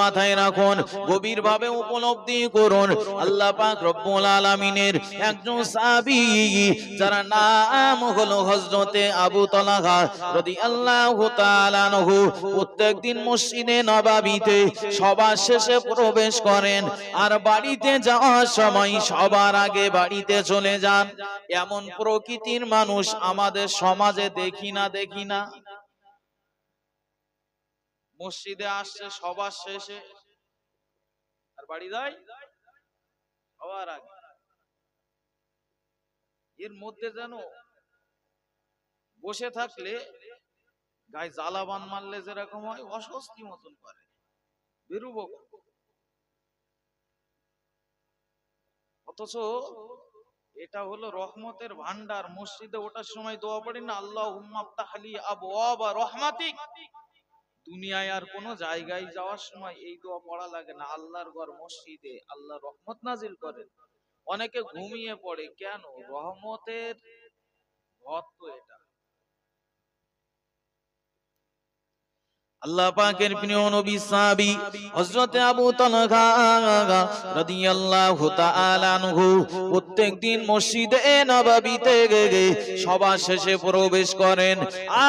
মাথায় রাখুন গভীর ভাবে উপলব্ধি করুন। আল্লাহ পাক রব্বুল আলামিনের একজন সাহাবী, যারা নাম হলো হযরতে আবু মসজিদে সবার শেষে প্রবেশ করেন, আর বাড়িতে যাওয়ার সময় সবার আগে বাড়িতে চলে যান। এমন প্রকৃতির মানুষ আমাদের সমাজে দেখি না দেখি না। মসজিদে আসছে সবার শেষে। আর বাড়ি যায়? সবার আগে। এর মধ্যে যেন বসে থাকলে গায়ে জ্বালাবান মারলে যেরকম হয়, অস্বস্তি মতন করে। বেরুবো? অথচ এটা হলো রহমতের ভান্ডার মসজিদে ওঠার সময় দোয়া পড়ি না আল্লাহ হুম্মাফতাহলি আবু রহমাতিক। দুনিয়ায় আর কোনো জায়গায় যাওয়ার সময় এই দোয়া পড়া লাগে না। আল্লাহর ঘর মসজিদে আল্লাহ রহমত নাজিল করেন। অনেকে ঘুমিয়ে পড়ে। কেন? রহমতের ঘর তো এটা। আল্লাহ পাকের প্রিয় নবী সাহাবী হযরত আবু তালহা রাদিয়াল্লাহু তাআলা আনহু প্রত্যেকদিন মসজিদে নববীতে সবার শেষে প্রবেশ করেন।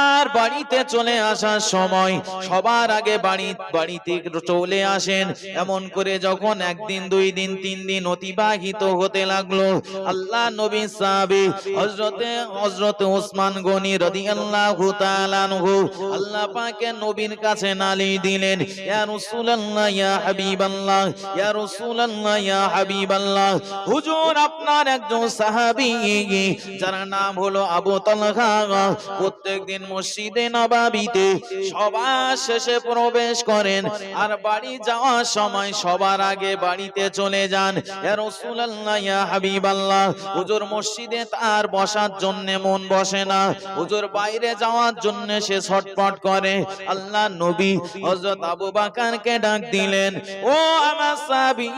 আর বাড়িতে চলে আসার সময় সবার আগে বাড়ি, বাড়িতে চলে আসেন। এমন করে যখন একদিন, দুই দিন, তিন দিন অতিবাহিত হতে লাগল, আল্লাহ নবী সাহাবী হযরতে, হযরত ওসমান গনি রাদিয়াল্লাহু তাআলা আনহু আল্লাহ পাকের নবীর কাছে নালি দিলেন, ইয়া রাসূলুল্লাহ, ইয়া হাবিবাল্লাহ, ইয়া রাসূলুল্লাহ, ইয়া হাবিবাল্লাহ। হুজুর, আপনার একজন সাহাবী, যার নাম হলো আবু তালহা। প্রত্যেকদিন মসজিদে নববীতে সবার শেষে প্রবেশ করেন আর বাড়ি যাওয়ার সময় সবার আগে বাড়িতে চলে যান। ইয়া রাসূলুল্লাহ, ইয়া হাবিবাল্লাহ। হুজুর, মসজিদে তার বসার জন্য মন বসে না। হুজুর, বাইরে যাওয়ার জন্য সে ছটপট করে। আল্লাহ নবী হযরত আবু ডাক দিলেন, ও আমার সাহাবী,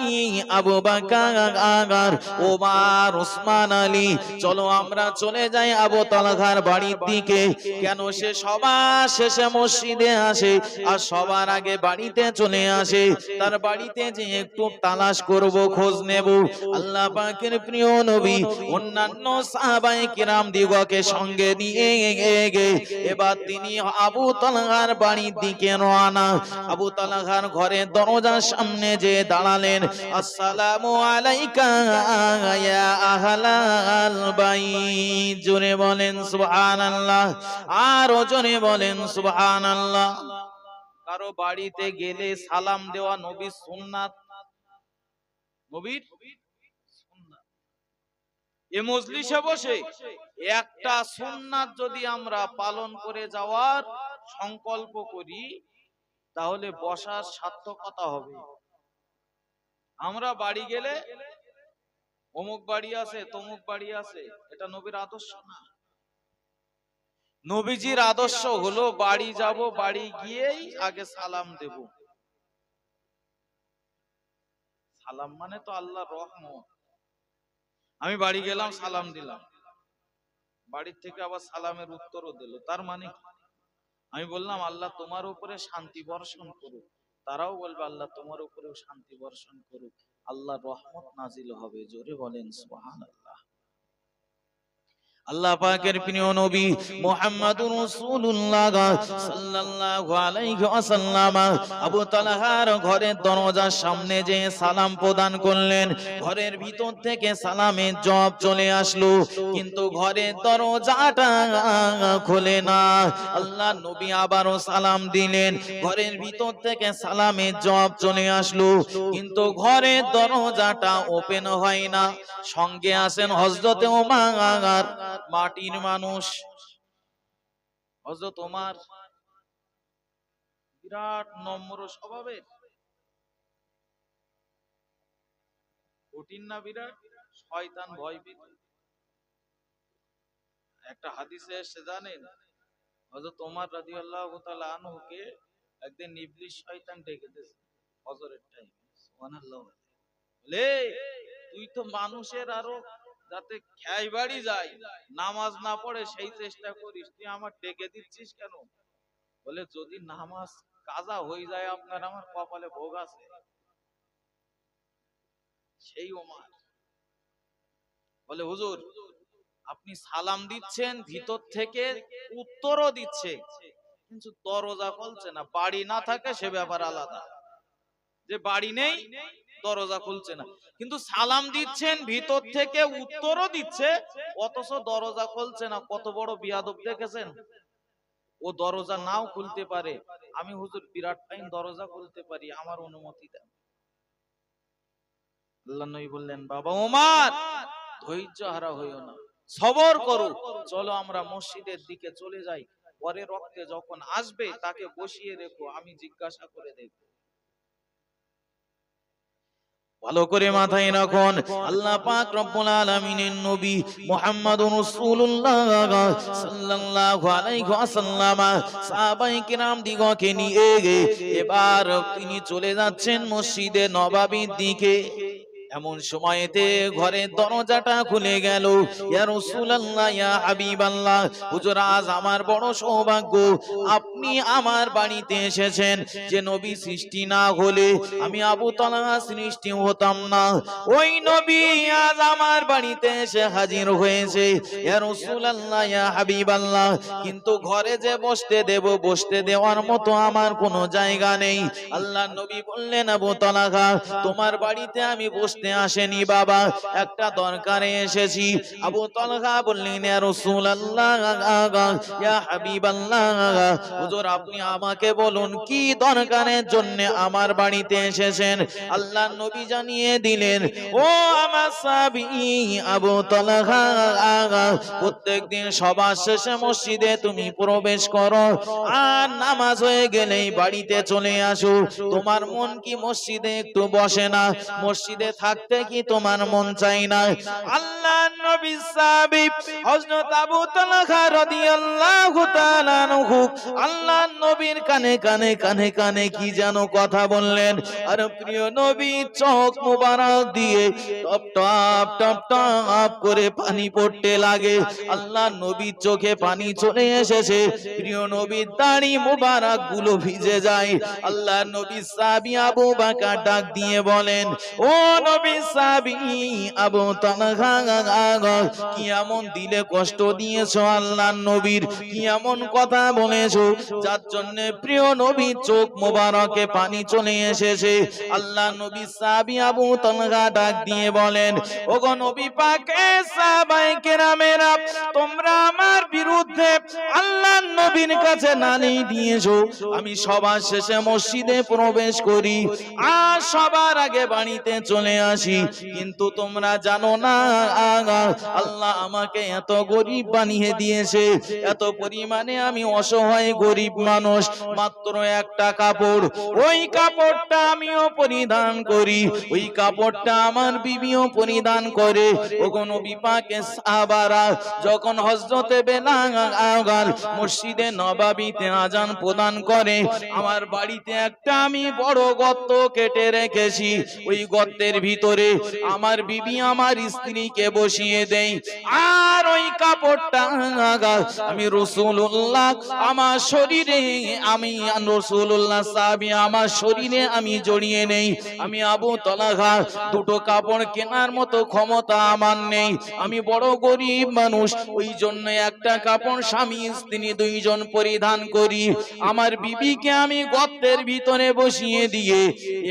আবু ওমর, ওসমান আলী, চলো আমরা চলে যাই আবু তালহার বাড়ির দিকে। কেন সে সবার শেষে মসজিদে আসে আর সবার আগে বাড়িতে চলে আসে। তার বাড়িতে যে একটু তালাশ করব, খোঁজ নেব। আল্লাহ পাকের প্রিয় নবী অন্যান্য সাহাবায়ে কিরাম দিগকে সঙ্গে নিয়ে এবার তিনি আবু তালহার বাড়ির দিকে রওনা। আবু তালহার ঘরের দরজার সামনে যে দাঁড়ালেন, আসসালামু আলাইকা ইয়া আহলাল বাইত। জোরে বলেন, সুবহানাল্লাহ। আর জোরে বলেন, সুবহানাল্লাহ। কারও বাড়িতে গেলে সালাম দেওয়া নবীর সুন্নাত? নবীর এ মজলিসে বসে একটা সুন্নাত যদি আমরা পালন করে যাওয়ার সংকল্প করি, তাহলে বসার সার্থকতা হবে। আমরা বাড়ি গেলে, অমুক বাড়ি আছে, তমুক বাড়ি আছে, এটা নবীর আদর্শ না। নবীজির আদর্শ হলো বাড়ি যাব, বাড়ি গিয়েই আগে সালাম দেব। সালাম মানে তো আল্লাহ রহমত। আমি বাড়ি গেলাম, সালাম দিলাম। বাড়ির থেকে আবার সালামের উত্তরও দিল, তার মানে কি? আমি বললাম, আল্লাহ তোমার উপরে শান্তি বর্ষণ করুক। তারাও বলবে, আল্লাহ তোমার উপরেও শান্তি বর্ষণ করুক। আল্লাহ রহমত নাজিল হবে। জোরে বলেন, সুবহানাল্লাহ। আল্লাহ পাকের প্রিয় নবী মুহাম্মাদুর রাসূলুল্লাহ সাল্লাল্লাহু আলাইহি ওয়াসাল্লাম আবু তালহার ঘরের দরজার সামনে যে সালাম প্রদান করলেন, ঘরের ভিতর থেকে সালামের জবাব চলে আসলো, কিন্তু ঘরের দরজাটা খোলে না। আল্লাহ নবী আবারও সালাম দিলেন, ঘরের ভিতর থেকে সালামের জবাব চলে আসলো, কিন্তু ঘরের দরজাটা ওপেন হয় না। সঙ্গে আসেন হযরতে ওমর। মাটির মানুষ। ওমর বিরাট নম্র স্বভাবের। কঠিন না বিরাট, শয়তান ভয় একটা হাদিসে এসে জানেন? হযরত ওমর রাদিয়াল্লাহু তাআলা আনহুকে একদিন ইবলিস শয়তান ডেকে ফজরের টাইম তুই তো মানুষের আরও যাতে খেয়াই বাড়ি যায়, নামাজ না পড়ে সেই চেষ্টা করিস। তুই আমার ডেকে দিচ্ছিস কেন? বলে, যদি নামাজ কাজা হয়ে যায়, আপনার আমার কপালে ভোগ আছে। সেই ওমার। বলে, হুজুর, আপনি সালাম দিচ্ছেন, ভিতর থেকে উত্তরও দিচ্ছে। কিন্তু দরজা খুলছে না, বাড়ি না থাকে সে ব্যাপার আলাদা। যে বাড়ি নেই দরজা খুলছে না। কিন্তু সালাম দিচ্ছেন, ভিতর থেকে উত্তরও দিচ্ছে, অথচ দরজা খুলছে না। কত বড় বিয়াদব দেখেছেন? ও দরজা নাও খুলতে পারে। আমি হুজুর বিরাট টাইম দরজা খুলতে পারি, আমার অনুমতি দেন। আল্লাহ বললেন, বাবা ওমার, ধৈর্য হারা হইও না। সবর করো। চলো আমরা মসজিদের দিকে চলে যাই। পরে রক্তে যখন আসবে তাকে বসিয়ে রেখো, আমি জিজ্ঞাসা করে দেখব। ভালো করে মাথায় রাখুন। আল্লাহ পাক রব্বুল আলামিনের নবী মুহাম্মাদুর রাসূলুল্লাহ সাল্লাল্লাহু আলাইহি ওয়াসাল্লাম সাহাবায়ে কিরাম দিগকে নিয়ে এবার তিনি চলে যাচ্ছেন মসজিদে নবাবীর দিকে। এমন সময়তে ঘরের দরজাটা খুলে গেল। আজ আমার বড় সৌভাগ্য, আপনি আমার বাড়িতে এসেছেন। যে নবী সৃষ্টি না হলে আমি আবু তালহা সৃষ্টি হতাম না। ওই নবী আজ আমার বাড়িতে এসে হাজির হয়েছে। কিন্তু ঘরে যে বসতে দেব, বসতে দেওয়ার মতো আমার কোনো জায়গা নেই। আল্লাহ নবী বললেন, আবু তালহা, তোমার বাড়িতে আমি বসতে আসেনি বাবা। একটা দরকারে এসেছি। আবু তালহা বললেন, ইয়া হাবিবাল্লাহ, হুজুর আপনি আমাকে বলুন, কি দরকারের জন্য আমার বাড়িতে এসেছেন? আল্লাহ নবী জানিয়ে দিলেন, ও আমার সাবি আবু তালহা, প্রত্যেকদিন সবার শেষে মসজিদে তুমি প্রবেশ করো। আর নামাজ হয়ে গেলেই বাড়িতে চলে আসো। তোমার মন কি মসজিদে একটু বসে না? মসজিদে থাকতে কি তোমার মন চাই না? আল্লাহ নবী সাহাবী হযরত আবু তালহা রাদিয়াল্লাহু তাআলা আনহু আল্লাহ নবীর কানে কানে কানে কানে কি যেন কথা বললেন। আর প্রিয় নবী, চোখ মোবারক দিয়ে টপ টপ টপ টপ করে পানি পড়তে লাগে। আল্লাহ নবীর চোখে পানি চলে এসেছে। প্রিয় নবীর দাড়ি মুবারকগুলো ভিজে যায়। আল্লাহ নবী সাবি আবু বাকা ডাক দিয়ে বলেন, ও নবী এমন দিলে কষ্ট দিয়েছ নবীর? কথা বলেছ? যার জন্য প্রিয় চোখ মোবারকে পানি চলে এসেছে। আল্লাহ নবী সাবি আবু ডাক দিয়ে বলেন, ওগো নবী পাকে কেরামেরা, তোমরা আমার বিরুদ্ধে আল্লাহ নবীর কাছে নালি দিয়েছ। আমি সবার শেষে মসজিদে প্রবেশ করি, আর সবার আগে বাড়িতে চলে আসি, কিন্তু তোমরা জানো না, আল্লাহ আমাকে এত গরিব বানিয়ে দিয়েছে, এত পরিমাণে আমি অসহায় গরিব মানুষ, মাত্র একটা কাপড়। ওই কাপড়টা আমিও পরিধান করি, ওই কাপড়টা আমার বিবিও পরিধান করে। ওগো নবী পাকে সাহাবারা যখন হযরতে বেলাল মসজিদে নবাবিতে আজান প্রদান করে, আমার বাড়িতে একটা আমি বড় গর্ত কেটে রেখেছি, ওই গর্তের ভিতরে আমার বিবি আমার স্ত্রীকে বসিয়ে দেই। আর ওই কাপড়টা আমি রসুল্লাহ আমার শরীরে আমি রসুল্লাহ সাহাবি, আমার শরীরে আমি জড়িয়ে নেই। আমি আবু তলাঘা দুটো কাপড় কেনার মতো ক্ষমতা আমার নেই। আমি বড় গরিব মানুষ, ওই জন্য একটা কাপড় স্বামী, স্ত্রী দুইজন পরিধান করি। আমার বিবিকে আমি গর্তের ভিতরে বসিয়ে দিয়ে,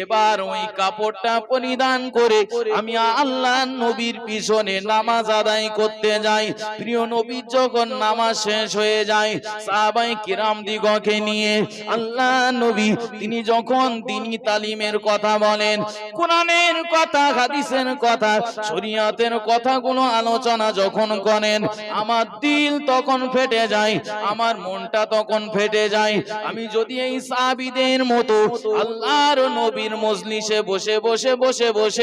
এবার ওই কাপড়টা পরিধান করে আমি আল্লাহ নবীর পিছনে নামাজ আদায় করতে যাই। প্রিয় নবীর যখন নামাজ শেষ হয়ে যায় সাহাবাই কিরাম দিগকে নিয়ে আল্লাহ নবী তিনি যখন তিনি তালিমের কথা বলেন কোরআনের কথা হাদিসের কথা শরীয়তের কথাগুলো আলোচনা যখন করেন আমার দিল তখন ফেটে যায় আমার মনটা তখন ফেটে যায়। আমি যদি এই সাহাবীদের মতো আল্লাহর নবীর মজলিসে বসে বসে বসে বসে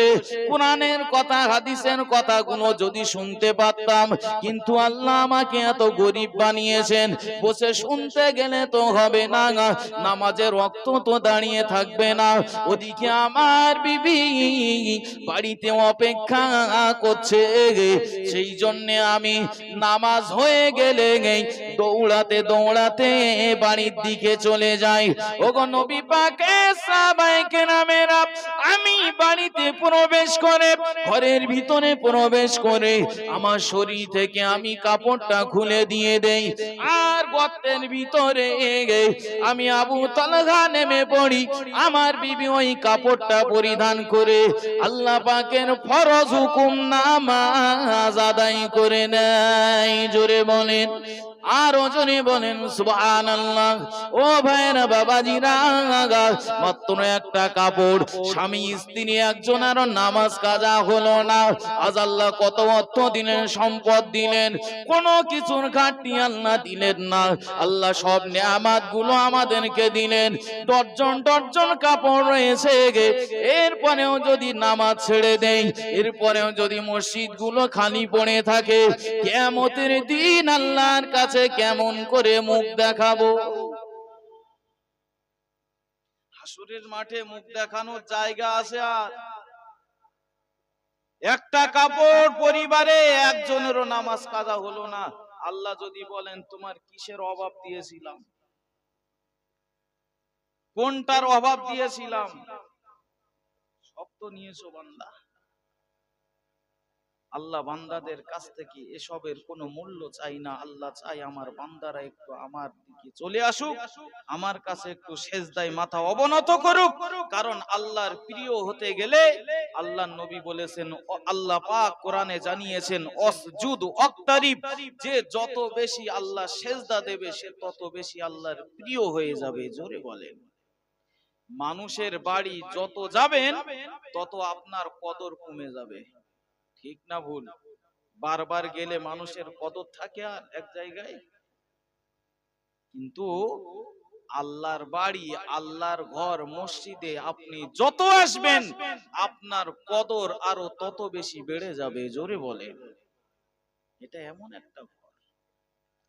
কোরআনের কথা, হাদিসের কথাগুলো যদি শুনতে পারতাম, কিন্তু আল্লাহ আমাকে এত গরিব বানিয়েছেন, বসে শুনতে গেলে তো হবে না, নামাজের রক্ত তো দাঁড়িয়ে থাকবে না। ওদিকে আমার বিবি বাড়িতে অপেক্ষা করছে, সেই জন্যে আমি নামাজ হয়ে গেলে দৌড়াতে দৌড়াতে বাড়ির দিকে চলে যায় ওগো নবী পাকে সাহাবায়ে নামেরা আমি বাড়িতে প্রবেশ করে, ঘরের ভিতরে প্রবেশ করে। আমার শরীর থেকে আমি কাপড়টা খুলে দিয়ে দেই, আর গর্তের ভিতরে আমি আবু তালহা নেমে পড়ি। আমার বিবি ওই কাপড়টা পরিধান করে আল্লাহ পাকের ফরজ হুকুম নামাজ আদায় করে নেয়। জোরে বলেন আর ওজনে বলেন, সুবহানাল্লাহ। ও ভাইরা বাবাজিরা, মাত্র একটা কাপড়, স্বামী, স্ত্রী, একজন আরও নামাজ কাজা হলো না। আজ আল্লাহ কত অর্থ দিলেন, সম্পদ দিলেন, কোন কিছুর ঘাটতি আল্লাহ দিলেন না। আল্লাহ সব নিয়ামাতগুলো আমাদেরকে দিলেন। দর্জন দর্জন কাপড় রয়েছে গে। এরপরেও যদি নামাজ ছেড়ে দেই, এরপরেও যদি মসজিদগুলো খালি পড়ে থাকে কেমতের দিন আল্লাহর কাছে কেমন করে মুখ দেখাবো? হাসুরের মাঠে মুখ দেখানোর জায়গা আছে আর। একটা কাপড় পরিবারে একজনেরও নামাজ কাজা হলো না। আল্লাহ যদি বলেন, তোমার কিসের অভাব দিয়েছিলাম? কোনটার অভাব দিয়েছিলাম? সব তো নিয়েছো বান্দা। আল্লাহ বান্দাদের কাছ থেকে এসবের কোনো মূল্য চাই না। আল্লাহ চাই আমার বান্দারা একটু আমার দিকে চলে আসুক, আমার কাছে একটু সেজদায় মাথা অবনত করুক। কারণ আল্লাহর প্রিয় হতে গেলে আল্লাহ নবী বলেছেন আল্লাহ পাক কোরআনে জানিয়েছেন, অসজুদ অক্তারিব, যে যত বেশি আল্লাহ সেজদা দেবে, সে তত বেশি আল্লাহর প্রিয় হয়ে যাবে। জোরে বলেন। মানুষের বাড়ি যত যাবেন, তত আপনার কদর কমে যাবে। ঠিক না ভুল? বারবার গেলে মানুষের কদর থাকে আর এক জায়গায়? কিন্তু আল্লাহর বাড়ি, আল্লাহর ঘর, মসজিদে আপনি যত আসবেন, আপনার কদর আরও তত বেশি বেড়ে যাবে, জোরে বলে এটা এমন একটা ঘর।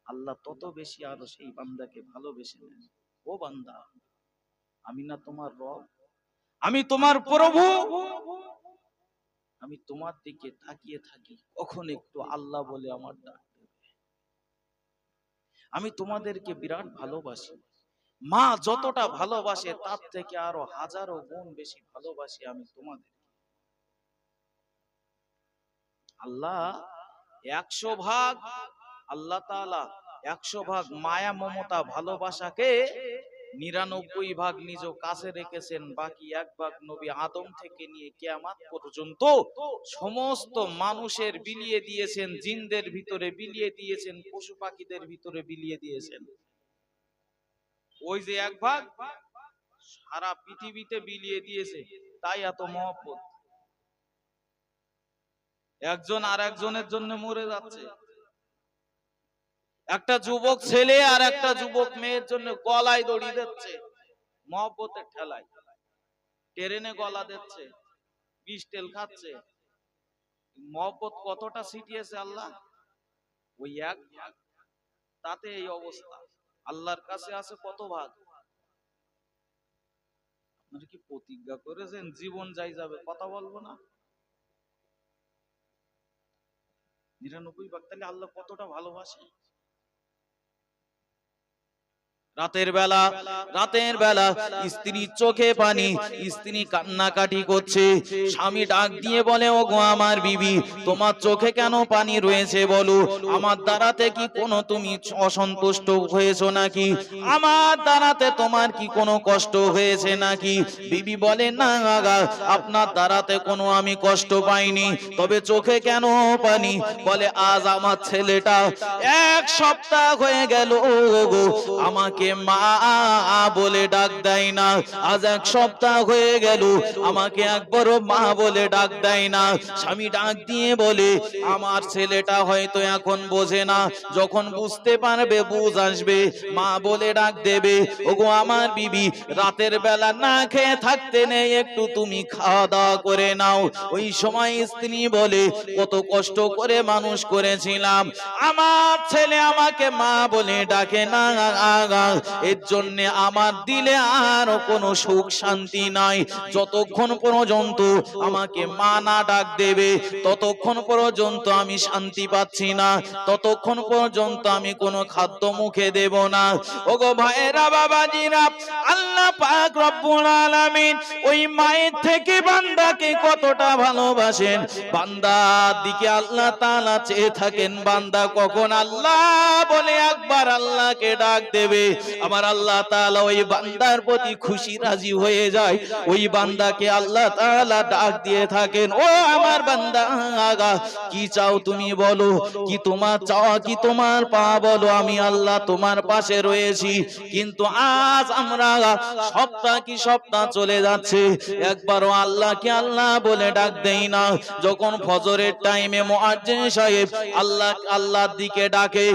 আল্লাহ তত বেশি আরও সেই বান্দাকে ভালোবেসে নেন ও বান্দা, আমি না তোমার রব? আমি তোমার প্রভু? আমি তোমার দিকে তাকিয়ে থাকি, কখন একটু আল্লাহ বলে আমার ডাক দেবে। আমি তোমাদেরকে বিরাট ভালোবাসি। মা যতটা ভালোবাসে, তার থেকে আরও হাজারো গুণ বেশি ভালোবাসি আমি তোমাদের আল্লাহ একশো ভাগ, আল্লাহ তাআলা একশো ভাগ মায়া, মমতা, ভালোবাসাকে নিরানব্বই ভাগ নিজ কাছে রেখেছেন, বাকি এক ভাগ নবী আদম থেকে নিয়ে কেয়ামাত পর্যন্ত। সমস্ত মানুষের বিলিয়ে দিয়েছেন, জিনদের ভিতরে বিলিয়ে দিয়েছেন, পশু পাখিদের ভিতরে বিলিয়ে দিয়েছেন। ওই যে এক ভাগ সারা পৃথিবীতে বিলিয়ে দিয়েছে, তাই এত মহব্বত। একজন আর একজনের জন্য মরে যাচ্ছে। একটা যুবক ছেলে আর একটা যুবক মেয়ের জন্য গলায় দড়ি দিচ্ছে। মহব্বতের ঠেলায়। ট্রেনে গলা দিচ্ছে তেল খাচ্ছে। মহব্বত কতটা ছিটিয়েছে আল্লাহ? ওই এক ভাগ। তাতে এই অবস্থা। আল্লাহর কাছে আছে কত ভাগ? আপনারা কি প্রতিজ্ঞা করেছেন? জীবন যাই যাবে, কথা বলব না? নিরানব্বই ভাগ, তাহলে আল্লাহ কতটা ভালোবাসে? রাতের বেলা রাতের বেলা স্ত্রীর চোখে পানি, স্ত্রী কান্নাকাটি করছে। স্বামী ডাক দিয়ে বলে ও গো আমার বিবি, তোমার চোখে কেন পানি রয়েছে বলো? আমার দ্বারাতে কি কোনো তুমি অসন্তুষ্ট হয়েছো নাকি? আমার দ্বারাতে তোমার কি কোনো কষ্ট হয়েছে নাকি? বিবি বলে, না আগা আপনার দ্বারাতে কোনো আমি কষ্ট পাইনি। তবে চোখে কেন পানি? বলে, আজ আমার ছেলেটা এক সপ্তাহ হয়ে গেল ও গো আমাকে মা বলে ডাক দেয় না। আজ এক সপ্তাহ হয়ে গেল, আমাকে একবারও মা বলে ডাক দেয় না। স্বামী ডাক দিয়ে বলে, আমার ছেলেটা হয়তো এখন বোঝে না। যখন বুঝতে পারবে, বুঝ আসবে। মা বলে ডাক দেবে, ওগো আমার বিবি, রাতের বেলা না খেয়ে থাকতে নেই, একটু তুমি খাওয়া দাওয়া করে নাও। ওই সময় স্ত্রী বলে, কত কষ্ট করে মানুষ করেছিলাম। আমার ছেলে আমাকে মা বলে ডাকে না আগা এর জন্য আমার দিলে আর কোনো সুখ শান্তি নাই। যতক্ষণ পর্যন্ত আমাকে মা না ডাক দেবে, ততক্ষণ পর্যন্ত আমি শান্তি পাচ্ছি না, ততক্ষণ পর্যন্ত আমি কোনো খাদ্য মুখে দেব না। ওগো ভাইরা বাবাজিরা, আল্লাহ পাক রব্বুল আলামিন ওই মায়ের থেকে বান্দাকে কতটা ভালোবাসেন। বান্দার দিকে আল্লাহ তাআলা চেয়ে থাকেন, বান্দা কখন আল্লাহ বলে একবার আল্লাহকে ডাক দেবে। আমার আল্লাহ তাআলা ওই বান্দার প্রতি খুশি, রাজি হয়ে যায়। ওই বান্দাকে আল্লাহ তাআলা ডাক দিয়ে থাকেন, ও আমার বান্দা, আগা, কি চাও তুমি বলো? কি তোমার চাওয়া, কি তোমার পা বলো? আমি আল্লাহ তোমার পাশে রয়েছি। কিন্তু আজ আমরা সপ্তাহ কি সপ্তাহ চলে যাচ্ছে। একবারও আল্লাহকে আল্লাহ বলে ডাক দেই না। যখন ফজরের টাইমে মুয়াজ্জিন সাহেব আল্লাহ, আল্লাহর দিকে ডাকে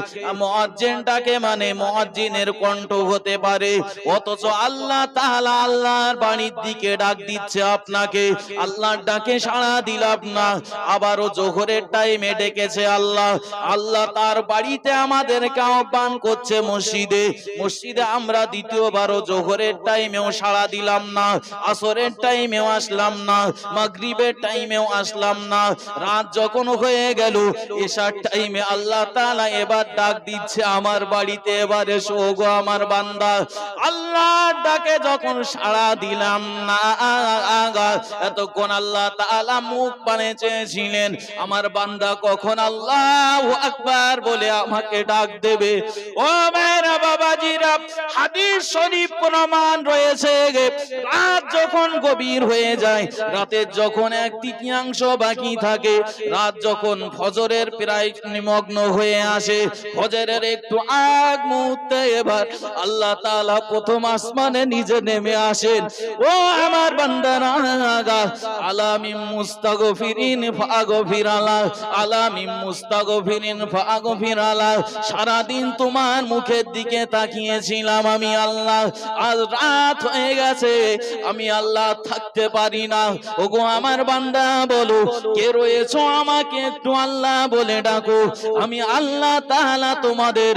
মুয়াজ্জিন ডাকে মানে মুয়াজ্জিনের কণ্ঠ হতে পারে। অথচ আল্লাহ তাআলা আল্লাহর বাড়ির দিকে ডাক দিচ্ছে আপনাকে। আল্লাহর ডাকে সাড়া দিলাম না আবারও জোহরের টাইমে ডেকেছে আল্লাহ। আল্লাহ তার বাড়িতে আমাদেরকে আহ্বান করছে মসজিদে। মসজিদে আমরা দ্বিতীয়বারও জোহরের টাইমেও সাড়া দিলাম না। আসরের টাইমেও আসলাম না। মাগরিবের টাইমেও আসলাম না। রাত যখন হয়ে গেল, এসার টাইমে আল্লাহ তাআলা এবার ডাক দিচ্ছে, আমার বাড়িতে এবার এসো গো আমার বান্দা। আল্লাহর ডাকে যখন সাড়া দিলাম না, এতক্ষণ আল্লাহ তাআলা মুখ পানে চেয়েছিলেন, আমার বান্দা কখন আল্লাহ আকবার বলে আমাকে ডাক দেবে? ও মেরা বাবাজিরা, হাদিস শরীফ প্রমাণ রয়েছে রাত যখন গভীর হয়ে যায়, রাতের যখন এক তৃতীয়াংশ বাকি থাকে, রাত যখন ফজরের প্রায় নিমগ্ন হয়ে আসে, ফজরের একটু আগ মুহূর্তে এবার আল্লাহ তাআলা প্রথম আসমানে নিজে নেমে আসেন। ও আমার বান্দারা আলামিম মুস্তাগফিরিন ফাগফিরালা আলামিম মুস্তাগফিরিন ফাগফিরালা। সারা দিন তোমার মুখের দিকে তাকিয়েছিলাম আমি আল্লাহ। আজ রাত হয়ে গেছে, আমি আল্লাহ থাকতে পারি না। ওগো আমার বান্দা, বলো, কে রয়েছো আমাকে একটু আল্লাহ বলে ডাকো। আমি আল্লাহ তাআলা তোমাদের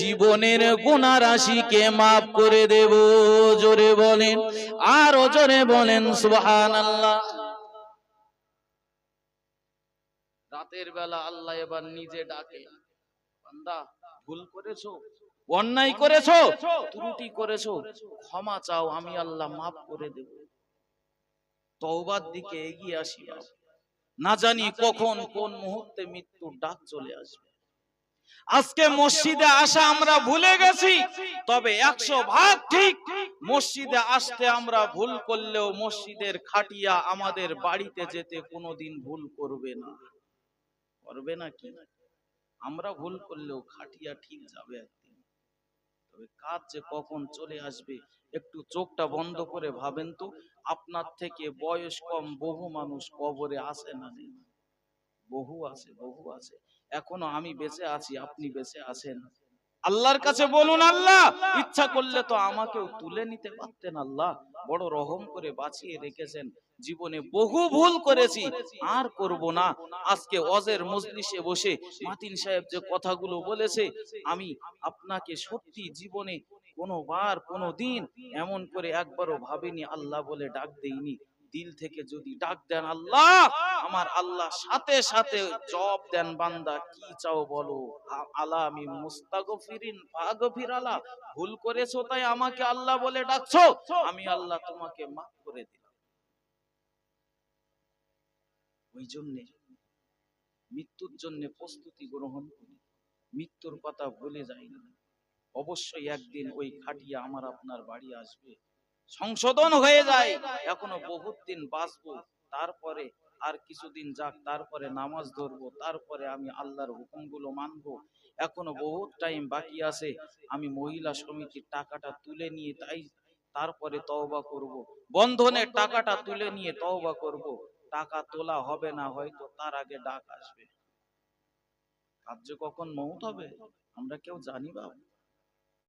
জীবনের গুনাহ রাশিকে মাফ করে দেব, জোরে বলেন, আরও জোরে বলেন, সুবহানাল্লাহ। রাতের বেলা আল্লাহ এবার নিজে ডাকে, বান্দা, ভুল করেছ, অন্যায় করেছ, ত্রুটি করেছ, ক্ষমা চাও, আমি আল্লাহ মাফ করে দেব। তওবার দিকে এগিয়ে আসি না জানি কখন, কোন মুহূর্তে মৃত্যুর ডাক চলে আসবে। আজকে মসজিদে আসা আমরা ভুলে গেছি তবে একশো ভাগ ঠিক মসজিদে আসতে আমরা ভুল করলেও মসজিদের খাটিয়া আমাদের বাড়িতে যেতে কোনোদিন ভুল করবে না। করবে না কি? আমরা ভুল করলেও খাটিয়া ঠিক যাবে একদিন। তবে কাজ যে কখন চলে আসবে একটু চোখটা বন্ধ করে ভাবেন তো আপনার থেকে বয়স কম বহু মানুষ কবরে আসে না বহু আছে বহু আছে। এখনও আমি বেঁচে আছি আপনি বেঁচে আছেন। আল্লাহর কাছে বলুন আল্লাহ ইচ্ছা করলে তো আমাকেও তুলে নিতে পারতেন আল্লাহ। বড় রহম করে বাঁচিয়ে রেখেছেন। জীবনে বহু ভুল করেছি। আর করব না। আজকে অজের মজলিসে বসে মাতিন সাহেব যে কথাগুলো বলেছে আমি আপনাকে সত্যি জীবনে কোনোবার কোনো দিন এমন করে একবারও ভাবিনি আল্লাহ বলে ডাক দেইনি। দিল থেকে যদি ডাক দেন আল্লাহ, আমার আল্লাহ সাথে সাথে জব দেন, বান্দা, কি চাও বলো? আলা আমি মুস্তাগফিরিন ফাগফির আলা ভুল করেছ তাই আমাকে আল্লাহ বলে ডাকছো, আমি আল্লাহ তোমাকে মাফ করে দিলাম। ওই জন্যে মৃত্যুর জন্য প্রস্তুতি গ্রহণ করি। মৃত্যুর কথা ভুলে যাই না। অবশ্যই একদিন ওই খাটিয়া আমার আপনার বাড়ি আসবে। সংশোধন হয়ে যায়। এখনও বহুত দিন বাঁচবো, তারপরে আর কিছুদিন যাক, তারপরে নামাজ ধরবো, তারপরে আমি আল্লাহর হুকুমগুলো মানবো। এখনও বহুত টাইম বাকি আছে, আমি মহিলা সমিতির টাকাটা তুলে নিয়ে তাই তারপরে তওবা করব। বন্ধনের টাকাটা তুলে নিয়ে তওবা করব। টাকা তোলা হবে না, হয়তো তার আগে ডাক আসবে। কার্য কখন মৌত হবে, আমরা কেউ জানি বাবা